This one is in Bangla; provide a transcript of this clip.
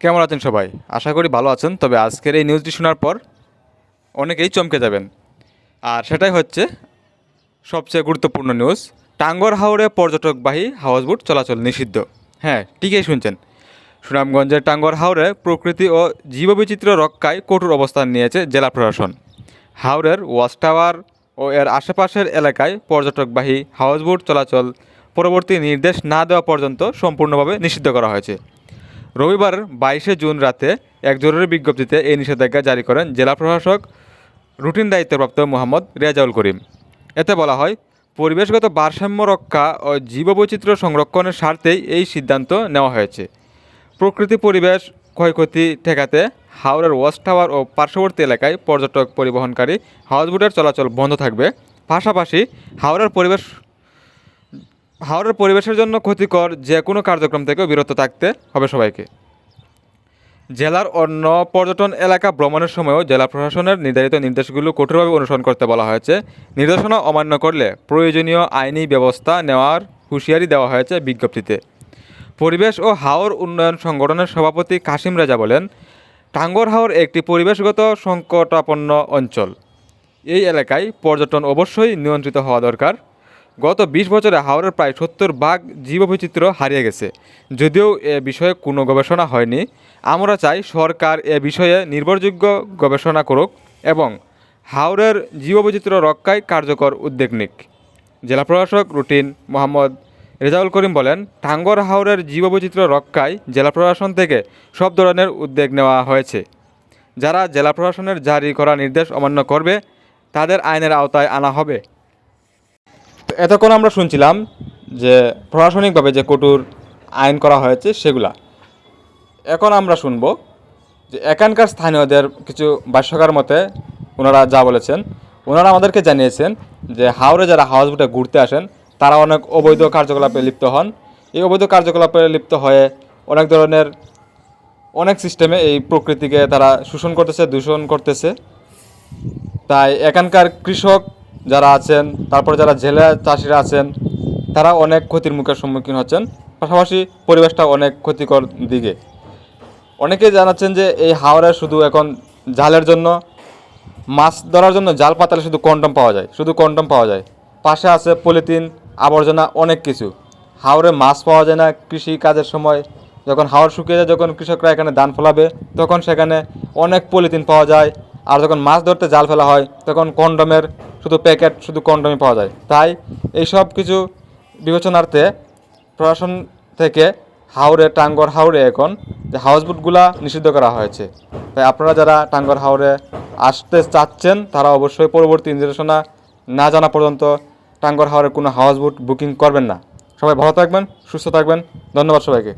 কেমন আছেন সবাই? আশা করি ভালো আছেন, তবে আজকের এই নিউজটি শোনার পর অনেকেই চমকে যাবেন। আর সেটাই হচ্ছে সবচেয়ে গুরুত্বপূর্ণ নিউজ টাঙ্গর হাওড়ে পর্যটকবাহী হাউসবোট চলাচল নিষিদ্ধ। হ্যাঁ ঠিকই শুনছেন। সুনামগঞ্জের টাঙ্গর হাওড়ে প্রকৃতি ও জীববৈচিত্র্য রক্ষায় কঠোর অবস্থান নিয়েছে জেলা প্রশাসন। হাওড়ের ওয়াচ টাওয়ার ও এর আশেপাশের এলাকায় পর্যটকবাহী হাউসবোট চলাচল পরবর্তী নির্দেশ না দেওয়া পর্যন্ত সম্পূর্ণভাবে নিষিদ্ধ করা হয়েছে। রবিবার বাইশে জুন রাতে এক জরুরি বিজ্ঞপ্তিতে এই নিষেধাজ্ঞা জারি করেন জেলা প্রশাসক রুটিন দায়িত্বপ্রাপ্ত মোহাম্মদ রেজাউল করিম। এতে বলা হয়, পরিবেশগত ভারসাম্য রক্ষা ও জীববৈচিত্র্য সংরক্ষণের স্বার্থেই এই সিদ্ধান্ত নেওয়া হয়েছে। প্রকৃতি পরিবেশ ক্ষয়ক্ষতি ঠেকাতে হাওড়ের ওয়াচ টাওয়ার ও পার্শ্ববর্তী এলাকায় পর্যটক পরিবহনকারী হাউসবোটের চলাচল বন্ধ থাকবে। পাশাপাশি হাওড়ার পরিবেশ হাওড়ার পরিবেশের জন্য ক্ষতিকর যে কোনো কার্যক্রম থেকেও বিরত থাকতে হবে সবাইকে। জেলার অন্য পর্যটন এলাকা ভ্রমণের সময়ও জেলা প্রশাসনের নির্ধারিত নির্দেশগুলো কঠোরভাবে অনুসরণ করতে বলা হয়েছে। নির্দেশনা অমান্য করলে প্রয়োজনীয় আইনি ব্যবস্থা নেওয়ার হুঁশিয়ারি দেওয়া হয়েছে বিজ্ঞপ্তিতে। পরিবেশ ও হাওর উন্নয়ন সংগঠনের সভাপতি কাশিম রাজা বলেন, টাঙ্গর হাওর একটি পরিবেশগত সংকটাপন্ন অঞ্চল। এই এলাকায় পর্যটন অবশ্যই নিয়ন্ত্রিত হওয়া দরকার। গত বিশ বছরে হাওড়ের প্রায় সত্তর ভাগ জীববৈচিত্র্য হারিয়ে গেছে। যদিও এ বিষয়ে কোনো গবেষণা হয়নি, আমরা চাই সরকার এ বিষয়ে নির্ভরযোগ্য গবেষণা করুক এবং হাওড়ের জীববৈচিত্র্য রক্ষায় কার্যকর উদ্যোগ নিক। জেলা প্রশাসক রুটিন মোহাম্মদ রেজাউল করিম বলেন, টাঙ্গর হাওড়ের জীববৈচিত্র্য রক্ষায় জেলা প্রশাসন থেকে সব ধরনের উদ্যোগ নেওয়া হয়েছে। যারা জেলা প্রশাসনের জারি করা নির্দেশ অমান্য করবে, তাদের আইনের আওতায় আনা হবে। এতক্ষণ আমরা শুনছিলাম যে প্রশাসনিকভাবে যে কঠোর আইন করা হয়েছে সেগুলা। এখন আমরা শুনব যে এখানকার স্থানীয়দের কিছু ভাষ্যকার মতে ওনারা যা বলেছেন। ওনারা আমাদেরকে জানিয়েছেন যে হাওড়ে যারা হাউস বোটে ঘুরতে আসেন, তারা অনেক অবৈধ কার্যকলাপে লিপ্ত হন। এই অবৈধ কার্যকলাপে লিপ্ত হয়ে অনেক ধরনের অনেক সিস্টেমে এই প্রকৃতিকে তারা শোষণ করতেছে, দূষণ করতেছে। তাই এখানকার কৃষক যারা আছেন, তারপরে যারা জেলে চাষিরা আছেন, তারা অনেক ক্ষতির মুখের সম্মুখীন হচ্ছেন। পাশাপাশি পরিবেশটা অনেক ক্ষতিকর দিকে। অনেকে জানাচ্ছেন যে এই হাওড়ে শুধু এখন জালের জন্য, মাছ ধরার জন্য জাল পাতালে শুধু কন্ডম পাওয়া যায়, শুধু কন্ডম পাওয়া যায়। পাশে আছে পলিথিন, আবর্জনা, অনেক কিছু। হাওড়ে মাছ পাওয়া যায় না কৃষি কাজের সময়। যখন হাওড় শুকিয়ে যায়, যখন কৃষকরা এখানে ধান ফলাবে, তখন সেখানে অনেক পলিথিন পাওয়া যায়। আর যখন মাছ ধরতে জাল ফেলা হয়, তখন কন্ডমের শুধু প্যাকেট, শুধু কন্ডমই পাওয়া যায়। তাই এই সব কিছু বিবেচনার্থে প্রশাসন থেকে হাওড়ে টাঙ্গর হাওড়ে এখন যে হাউসবোটগুলা নিষিদ্ধ করা হয়েছে। তাই আপনারা যারা টাঙ্গর হাওড়ে আসতে চাচ্ছেন, তারা অবশ্যই পরবর্তী নির্দেশনা না জানা পর্যন্ত টাঙ্গর হাওড়ে কোনো হাউসবোট বুকিং করবেন না। সবাই ভালো থাকবেন, সুস্থ থাকবেন। ধন্যবাদ সবাইকে।